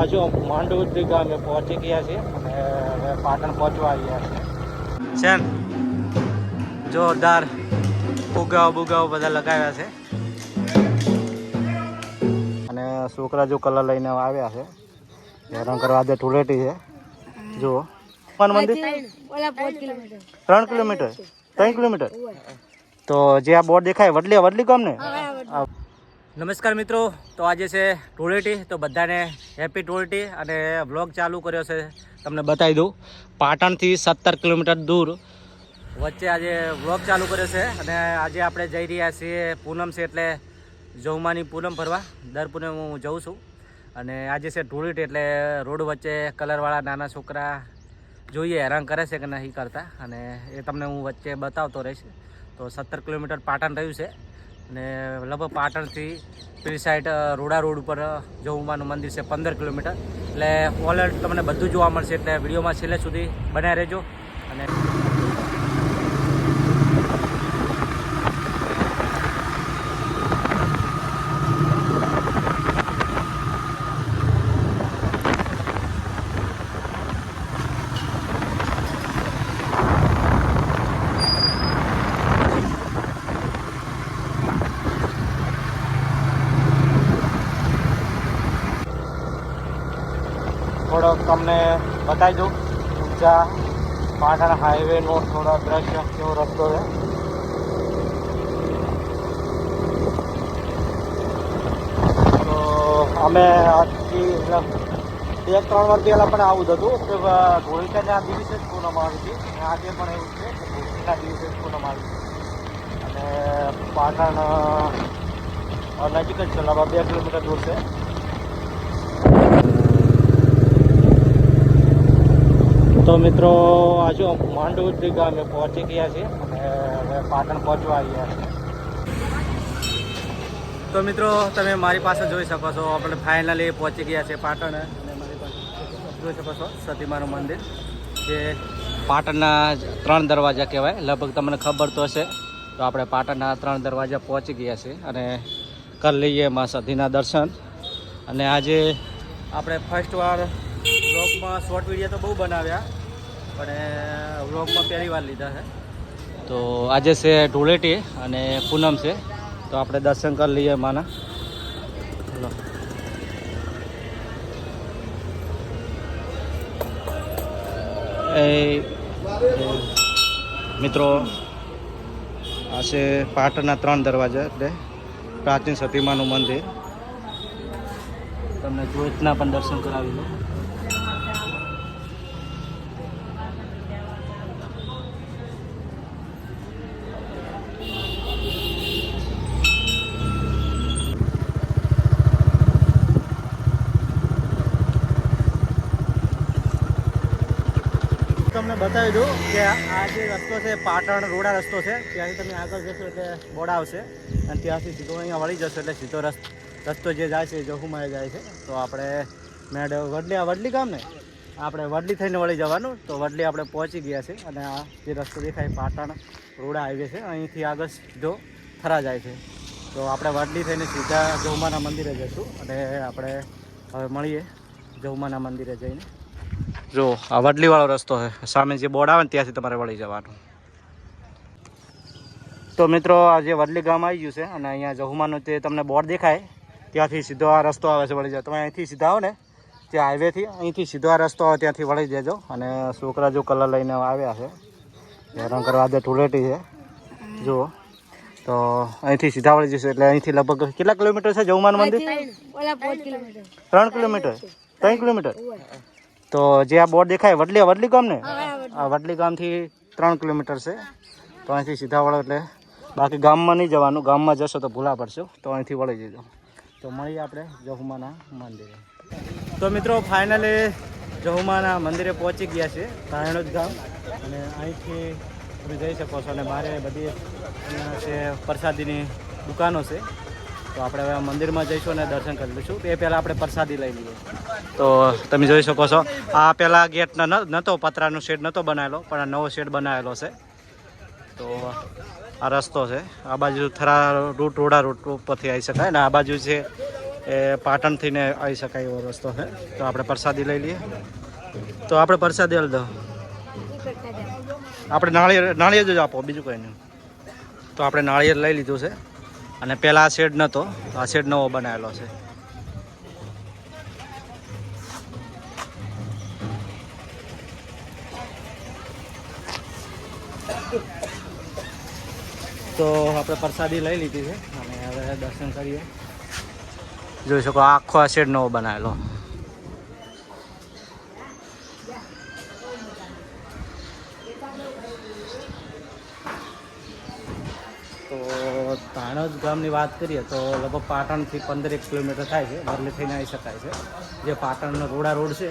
હજુ માંડોદરી ગામે પહોંચી ગયા છે અને હવે પાટણ પહોંચવા આવ્યા છે છે જોરદાર ફુગાઓ બુગાઓ બધા લગાવ્યા છે. અને છોકરા જો કલર લઈને આવ્યા છે. હેરાન કરવા આજે ટુલેટી છે. જુઓ. હનુમાન મંદિર? ઓલા પાંચ કિલોમીટર. ત્રણ કિલોમીટર? ત્રણ કિલોમીટર? તો જે આ બોર્ડ દેખાય વડલી વડલી ગામ ને નમસ્કાર મિત્રો, તો આજે છે ટોળેટી, તો બધાને હેપી ટોળેટી અને વ્લોગ ચાલુ કર્યો છે, તમને બતાવી દઉં. પાટણથી સત્તર કિલોમીટર દૂર વચ્ચે આજે વ્લોગ ચાલુ કર્યો છે અને આજે આપણે જઈ રહ્યા છીએ પૂનમ છે એટલે જૌમાની પૂનમ ફરવા. દર પૂનમ હું જઉં છું. અને આજે છે ટોળેટી એટલે રોડ વચ્ચે કલરવાળા નાના છોકરા જોઈએ હેરાન કરે છે કે નહીં કરતા. અને એ તમને હું વચ્ચે બતાવતો રહીશ. તો સત્તર કિલોમીટર પાટણ રહ્યું છે. અને લગભગ પાટણથી પેલી સાઈડ રોડા રોડ ઉપર જવું મંદિર છે પંદર કિલોમીટર. એટલે ઓલરેડી તમને બધું જોવા મળશે એટલે વિડીયોમાં છેલ્લે સુધી બનાવી રહેજો અને થોડોક તમને બતાવી દઉં. ઊંચા પાટણ હાઈવેનો થોડો દ્રશ્ય કેવો રસ્તો છે. તો અમે આજથી એક ત્રણ વર્ષ પહેલાં પણ આવું જ હતું કે ધોળીકાના દિવસે જ પૂનમ આવી હતી. આજે પણ એવું છે કે ધોળીકાના દિવસે જ પૂનમ આવી હતી. અને પાટણ નજીક જ છે લગભગ બે કિલોમીટર દૂર છે. તો મિત્રો, આજુ માંડોદરી ગામે પહોંચી ગયા છે અને હવે પાટણ પહોંચવા આવ્યા છીએ. તો મિત્રો, તમે મારી પાસે જોઈ શકો છો, આપણે ફાઇનલી પહોંચી ગયા છે પાટણ અને મારી પાસે જોઈ શકો છો સતીમાનું મંદિર, જે પાટણના ત્રણ દરવાજા કહેવાય. લગભગ તમને ખબર તો હશે, તો આપણે પાટણના ત્રણ દરવાજા પહોંચી ગયા છીએ અને કરી લઈએ મા સતીના દર્શન. અને આજે આપણે ફર્સ્ટ વાર બ્લોગમાં શોર્ટ વીડિયો તો બહુ બનાવ્યા પણ વ્લોગમાં પહેલી વાર લીધા છે. તો આજે છે ધૂળેટી અને પૂનમ છે. તો આપણે દર્શન કરી લઈએ માના. એ, મિત્રો, આ છે પાટણના ત્રણ દરવાજા એટલે પ્રાચીન સતીમાનું મંદિર. તમને જોઈતના પણ દર્શન કરાવી દઉં તમને બતાવી દઉં કે આ જે રસ્તો છે, પાટણ રોડા રસ્તો છે, ત્યાંથી તમે આગળ જશો એટલે બોડા આવશે અને ત્યાંથી સીધો અહીંયા વળી જશો એટલે સીધો રસ રસ્તો જે જાય છે જહુમાએ જાય છે. તો આપણે મેડ વડલી, આ વડલી ગામ ને? આપણે વડલી થઈને વળી જવાનું. તો વડલી આપણે પહોંચી ગયા છે અને આ જે રસ્તો દેખાય, પાટણ રોડા હાઈવે છે, અહીંથી આગળ સીધો થરા જાય છે. તો આપણે વડલી થઈને સીધા જહુમાના મંદિરે જઈશું અને આપણે હવે મળીએ જહુમાના મંદિરે જઈને. જો આ વડલીવાળો રસ્તો છે. સામે જે બોર્ડ આવે ને ત્યાંથી તમારે વળી જવાનું. તો મિત્રો આ જે વડલી ગામ આવી ગયું છે અને અહીંયા જહુમાનું તે તમને બોર્ડ દેખાય ત્યાંથી સીધો આ રસ્તો આવે છે વળી જાય તમે અહીંથી સીધા આવો ને ત્યાં હાઈવેથી અહીંથી સીધો આ રસ્તો આવે ત્યાંથી વળી જજો. અને છોકરા જો કલર લઈને આવ્યા છે. હેરાન કરવા આજે ટુલેટી છે. જુઓ. તો અહીંથી સીધા વળી જશે એટલે અહીંથી લગભગ કેટલા કિલોમીટર છે જહુમાનું મંદિર? ત્રણ કિલોમીટર. ત્રણ કિલોમીટર? તો જે આ બોર્ડ દેખાય વડલી વડલી ગામ ને? આ વડલી ગામથી ત્રણ કિલોમીટર છે. તો અહીંથી સીધા વળો એટલે બાકી ગામમાં નહીં જવાનું. ગામમાં જશો તો ભૂલા પડશો. તો અહીંથી વળી જજો. તો મળીએ આપણે જહુમાના મંદિરે. તો મિત્રો ફાઇનલી જહુમાના મંદિરે પહોંચી ગયા છે કાયણોદ ગામ. અને અહીંથી તમે જઈ શકો છો. અને મારે બધી છે પ્રસાદીની દુકાનો છે. તો આપણે હવે મંદિરમાં જઈશું અને દર્શન કરી લઈશું. એ પહેલાં આપણે પ્રસાદી લઈ લઈએ. તો તમે જોઈ શકો છો, આ પહેલાં ગેટ નહોતો પતરાનો શેડ નહોતો બનાવેલો, પણ આ નવો શેડ બનાવેલો છે. તો આ રસ્તો છે. આ બાજુ થરા રૂટ, રોડા રૂટ ઉપરથી આવી શકાય ને આ બાજુ છે એ પાટણ થઈને આવી શકાય એવો રસ્તો છે. તો આપણે પ્રસાદી લઈ લઈએ. તો આપણે પ્રસાદી લઈ દો. આપણે નાળિયેર નાળિયેર જ આપો, બીજું કંઈ નહીં. તો આપણે નાળિયેર લઈ લીધું છે. અને પહેલાં આ શેડ નહોતો આ શેડ નવો બનાવેલો છે. તો આપણે પ્રસાદી લઈ લીધી છે, અને હવે દર્શન કરીએ. જોઈ શકો આખો આ શેડ નવો બનાવેલો તો તાણજ ગામની વાત કરીએ તો લગભગ પાટણથી પંદર એક કિલોમીટર થાય છે. વરલી થઈને આવી શકાય છે. જે પાટણનો રોડા રોડ છે,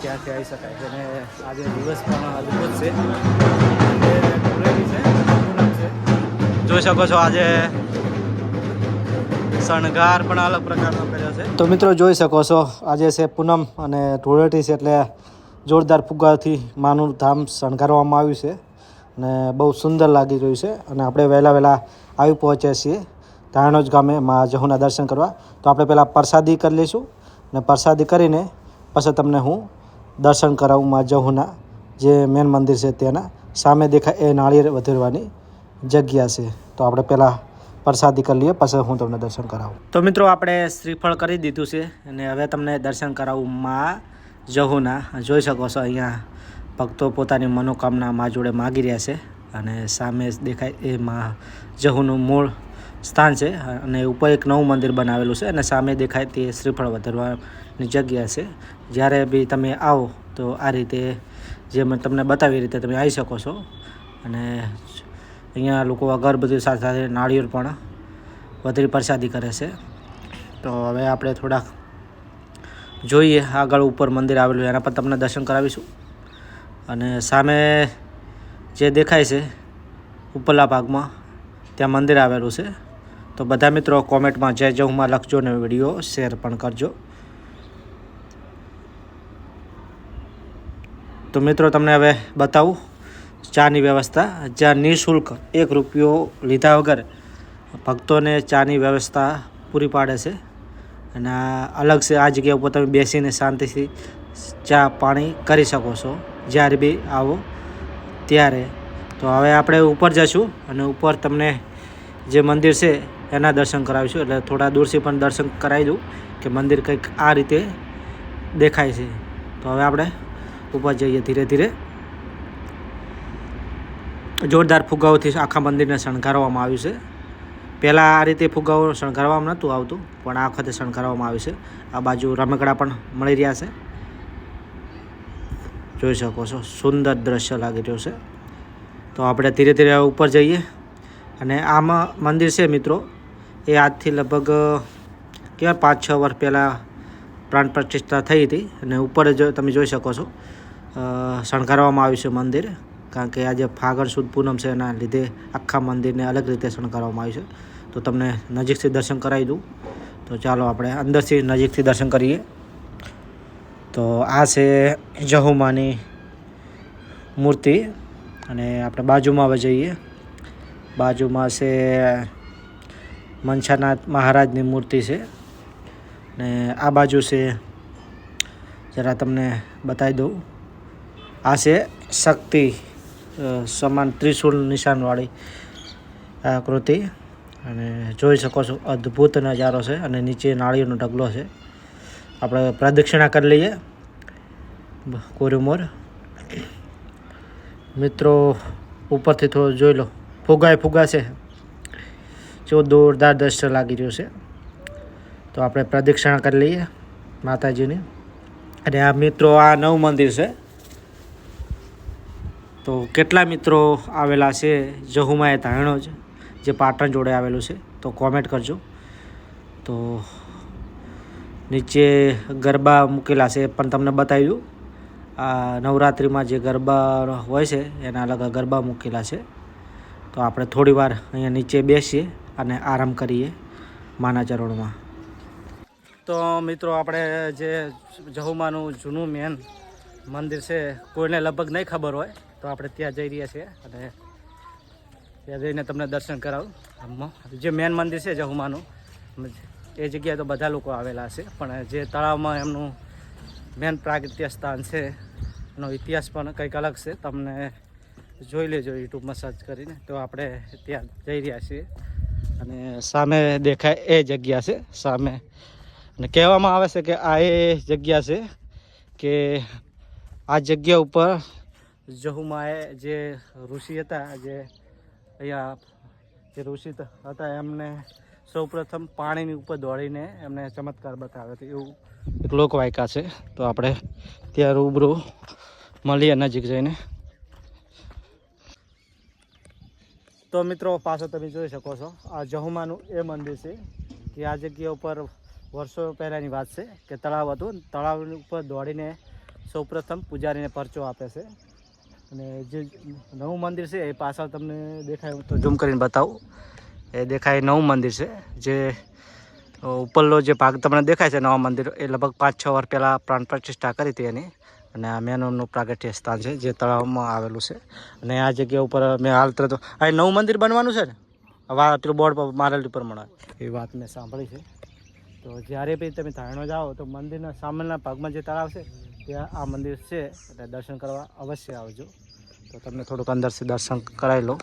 ત્યાંથી આવી શકાય છે. અને આજે દિવસ પણ અદભુત છે. જોઈ શકો છો આજે શણગાર પણ અલગ પ્રકારનો કર્યો છે. તો મિત્રો જોઈ શકો છો, આજે છે પૂનમ અને ધૂળેટી છે એટલે જોરદાર ફુગ્ગાથી માનું ધામ શણગારવામાં આવ્યું છે. અને બહુ સુંદર લાગી રહ્યું છે. અને આપણે વહેલા વહેલા આવી પહોંચ્યા છીએ. ધારણોજ ગામે મા જહુના દર્શન કરવા. તો આપણે પહેલાં પ્રસાદી કરી લઈશું અને પ્રસાદી કરીને પછી તમને હું દર્શન કરાવું મા જહુના જે મેન મંદિર છે તેના સામે દેખાય એ નાળિયેર વધેરવાની જગ્યા છે. તો આપણે પહેલાં પ્રસાદી કરી લઈએ, પછી હું તમને દર્શન કરાવું. તો મિત્રો આપણે શ્રીફળ કરી દીધું છે અને હવે તમને દર્શન કરાવું મા જહુના. જોઈ શકો છો અહીંયા ભક્તો પોતાની મનોકામના મા જોડે માગી રહ્યા છે. અને સામે દેખાય એ મા જહુનું મૂળ સ્થાન છે અને ઉપર એક નવું મંદિર બનાવેલું છે અને સામે દેખાય તે શ્રીફળ વધારવાની જગ્યા છે. જ્યારે બી તમે આવો તો આ રીતે જે મેં તમને બતાવી રીતે તમે આવી શકો છો. અને અહીંયા લોકો અગરબત્તી સાથે સાથે નાળિયેર પણ વધારી પ્રસાદી કરે છે. તો હવે આપણે થોડાક જોઈએ આગળ ઉપર મંદિર આવેલું એના પર તમને દર્શન કરાવીશું. અને સામે જે દેખાય છે ઉપરલા ભાગમાં, ત્યાં મંદિર આવેલું છે. તો બધા મિત્રો કોમેન્ટમાં જય જહુમાં લખજો ને વીડિયો શેર પણ કરજો. તો મિત્રો તમને હવે બતાવું, ચાની વ્યવસ્થા. જ્યાં નિઃશુલ્ક એક રૂપિયો લીધા વગર ભક્તોને ચાની વ્યવસ્થા પૂરી પાડે છે. અને અલગ છે, આ જગ્યા ઉપર તમે બેસીને શાંતિથી ચા પાણી કરી શકો છો. જ્યારે બી આવો ત્યારે તો હવે આપણે ઉપર જશું અને ઉપર તમને જે મંદિર છે એના દર્શન કરાવીશું. એટલે થોડા દૂરથી પણ દર્શન કરાવી દઉં કે મંદિર કંઈક આ રીતે દેખાય છે. તો હવે આપણે ઉપર જઈએ ધીરે ધીરે. જોરદાર ફુગાઓથી આખા મંદિરને શણગારવામાં આવ્યું છે. પહેલાં આ રીતે ફુગાઓ શણગારવામાં નહોતું આવતું, પણ આ વખતે શણગારવામાં આવ્યું છે. આ બાજુ રમકડા પણ મળી રહ્યા છે. જોઈ શકો છો. સુંદર દ્રશ્ય લાગી રહ્યું છે. તો આપણે ધીરે ધીરે ઉપર જઈએ. અને આમાં મંદિર છે મિત્રો. એ આજથી લગભગ, કેવા પાંચ છ વર્ષ પહેલાં પ્રાણ પ્રતિષ્ઠા થઈ હતી. અને ઉપર જ તમે જોઈ શકો છો. શણગારવામાં આવ્યું છે મંદિર. કારણ કે આજે ફાગણ સુદ પૂનમ છે એના લીધે આખા મંદિરને અલગ રીતે શણગારવામાં આવ્યું છે. તો તમને નજીકથી દર્શન કરાવી દઉં. તો ચાલો આપણે અંદરથી નજીકથી દર્શન કરીએ. તો આ છે જહુમાની મૂર્તિ અને આપણે બાજુમાં હવે જઈએ. બાજુમાં છે મનસાનાથ મહારાજની મૂર્તિ છે ને આ બાજુ છે જરા તમને બતાવી દઉં. આ છે શક્તિ સમાન ત્રિશુલ નિશાનવાળી આકૃતિ અને જોઈ શકો છો અદ્ભુત નજારો છે અને નીચે નાળીઓનો ઢગલો છે. આપણે પ્રદક્ષિણા કરી લઈએ. કોરીમોર. મિત્રો, ઉપરથી થોડું જોઈ લો. ફુગાય ફુગા છે જો દોરદાર દ્રશ્ય લાગી રહ્યું છે. તો આપણે પ્રદક્ષિણા કરી લઈએ માતાજીની. અને આ મિત્રો, આ નવું મંદિર છે. તો કેટલા મિત્રો આવેલા છે? જહુમાએ ધાણો જ, જે પાટણ જોડે આવેલું છે. તો કોમેન્ટ કરજો. તો નીચે ગરબા મૂકેલા છે, એ પણ તમને બતાવી દઉં આ નવરાત્રિમાં જે ગરબા હોય છે, એના અલગ ગરબા મૂકેલા છે. તો આપણે થોડી વાર અહીંયા નીચે બેસીએ અને આરામ કરીએ માના ચરણમાં. તો મિત્રો, આપણે જે જહુમાનું જૂનું મેન મંદિર છે, કોઈને લગભગ નહીં ખબર હોય, તો આપણે ત્યાં જઈ રહ્યા છીએ અને ત્યાં જઈને તમને દર્શન કરાવું. જે મેન મંદિર છે જહુમાનું, એ જગ્યાએ તો બધા લોકો આવેલા છે, પણ જે તળાવમાં એમનું મેન પ્રાગત્ય સ્થાન છે એનો ઇતિહાસ પણ કંઈક અલગ છે. તમને જોઈ લેજો યુટ્યુબમાં સર્ચ કરીને. તો આપણે ત્યાં જઈ રહ્યા છીએ. અને સામે દેખાય એ જગ્યા છે, સામે. અને કહેવામાં આવે છે કે આ એ જગ્યા છે કે આ જગ્યા ઉપર જહુમાએ જે ઋષિ હતા, જે અહીંયા જે ઋષિ હતા, એમને સૌપ્રથમ પાણીની ઉપર દોડીને એમને ચમત્કાર બતાવ્યો હતો. એવું એક લોકવાયકા છે. તો આપણે ત્યાં રૂબરૂ મળીએ નજીક જઈને તો મિત્રો, પાછો તમે જોઈ શકો છો, આ જહુમાનું એ મંદિર છે, કે આ જગ્યા ઉપર વર્ષો પહેલાંની વાત છે, કે તળાવ હતું. તળાવની ઉપર દોડીને સૌપ્રથમ પૂજારીને પરચો આપે છે. અને જે નવું મંદિર છે, એ પાછળ તમને દેખાય તો ઝૂમ કરીને બતાવું. એ દેખાય નવું મંદિર છે, જે ઉપરનો જે ભાગ તમને દેખાય છે, નવા મંદિર, એ લગભગ પાંચ છ વર્ષ પહેલાં પ્રાણ પ્રતિષ્ઠા કરી હતી એની. અને આ મેનોનું પ્રાગટ્ય સ્થાન છે, જે તળાવમાં આવેલું છે. અને આ જગ્યા ઉપર મેં હાલ તો આ નવું મંદિર બનવાનું છે ને? આ પેલું બોર્ડ પર મારેલું પ્રમાણે એ વાત મેં સાંભળી છે. તો જ્યારે બી તમે ધારણો જાઓ, તો મંદિરના સામેના ભાગમાં જે તળાવ છે, ત્યાં આ મંદિર છે. એટલે દર્શન કરવા અવશ્ય આવજો. તો તમને થોડુંક અંદરથી દર્શન કરાવી લો.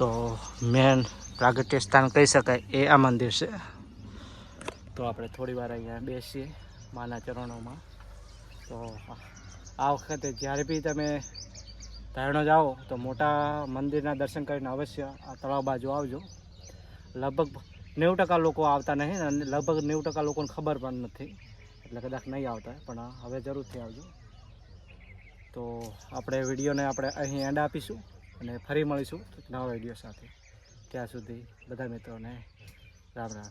તો મેન પ્રાગટ્ય સ્થાન કહી શકાય એ આ મંદિર છે. તો આપણે થોડી વાર અહીંયા બેસીએ માના ચરણોમાં. તો આ વખતે જ્યારે બી તમે ધારણો જાઓ તો મોટા મંદિરના દર્શન કરીને અવશ્ય આ તળાવ બાજુ આવજો. લગભગ નેવું ટકા લોકો આવતા નહીં અને લગભગ નેવું ટકા લોકોને ખબર પણ નથી. એટલે કદાચ નહીં આવતા, પણ હવે જરૂરથી આવજો. તો આપણે વિડીયોને આપણે અહીં એન્ડ આપીશું. અને ફરી મળીશું નવા વીડિયો સાથે. ત્યાં સુધી બધા મિત્રોને રામ રામ.